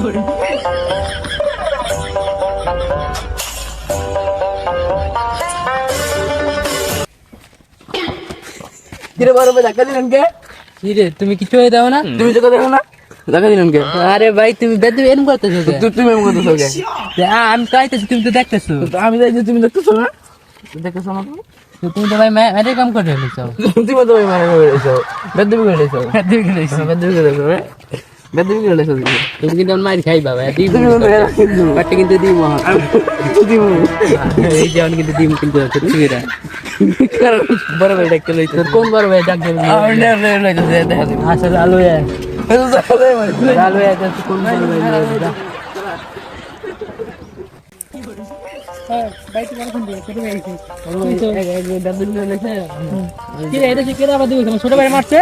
কিরে বড় ভাই ধাক্কা দিলেন কে? কি রে তুমি কিছু হয়ে দাও না? তুমি তো দেখো না? ধাক্কা দিলেন কে? আরে ভাই তুমি বেদে এরম করতেছো কে? তুমি এমন করতেছো কে? আমি তো আইতেছি তুমি তো দেখতেছো। আমি যে তুমি দেখতেছো না? দেখতেছো না তুমি? তো ভাই ম্যারে কাম করে ফেলেছো। তুমি তো ভাই মানে বেড়েছো বেদবি বেড়েছো বেদবি বেড়েছো বেদবি বেড়েছো তুমি তুমি কিন্তু আমার মারি খাইবা ভাই দিব বাটে কিন্তু দিব তুমি এই যেমন কিন্তু দিব কিন্তু সত্যি বড় ভাই ডাকতে লইছো কোন বড় ভাই ডাক দেবে আমি না না লইছো দেখা আসলে আলো মানে আলো কোন বড় ভাই ছোট ভাই দিবি? ছোট ভাই মারছে?